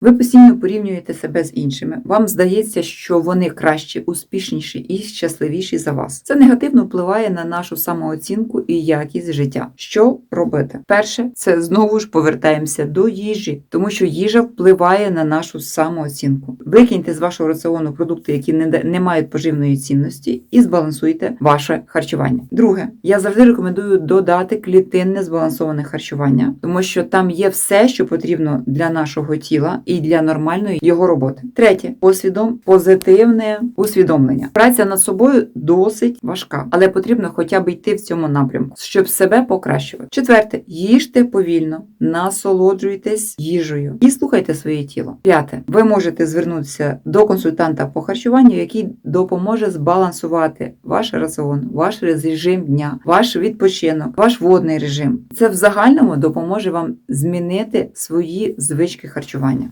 Ви постійно порівнюєте себе з іншими. Вам здається, що вони кращі, успішніші і щасливіші за вас. Це негативно впливає на нашу самооцінку і якість життя. Що робити? Перше, це знову ж повертаємося до їжі, тому що їжа впливає на нашу самооцінку. Викиньте з вашого раціону продукти, які не, не мають поживної цінності, і збалансуйте ваше харчування. Друге, я завжди рекомендую додати клітинне збалансоване харчування, тому що там є все, що потрібно для нашого тіла і для нормальної його роботи. Третє, посвідом позитивне усвідомлення. Праця над собою досить важка, але потрібно хоча б йти в цьому напрямку, щоб себе покращувати. Четверте, їжте повільно, насолоджуйтесь їжею і слухайте своє тіло. П'яте, ви можете звернутися до консультанта по харчуванню, який допоможе збалансувати ваш раціон, ваш режим дня, ваш відпочинок, ваш водний режим. Це в загальному допоможе вам змінити свої звички харчування.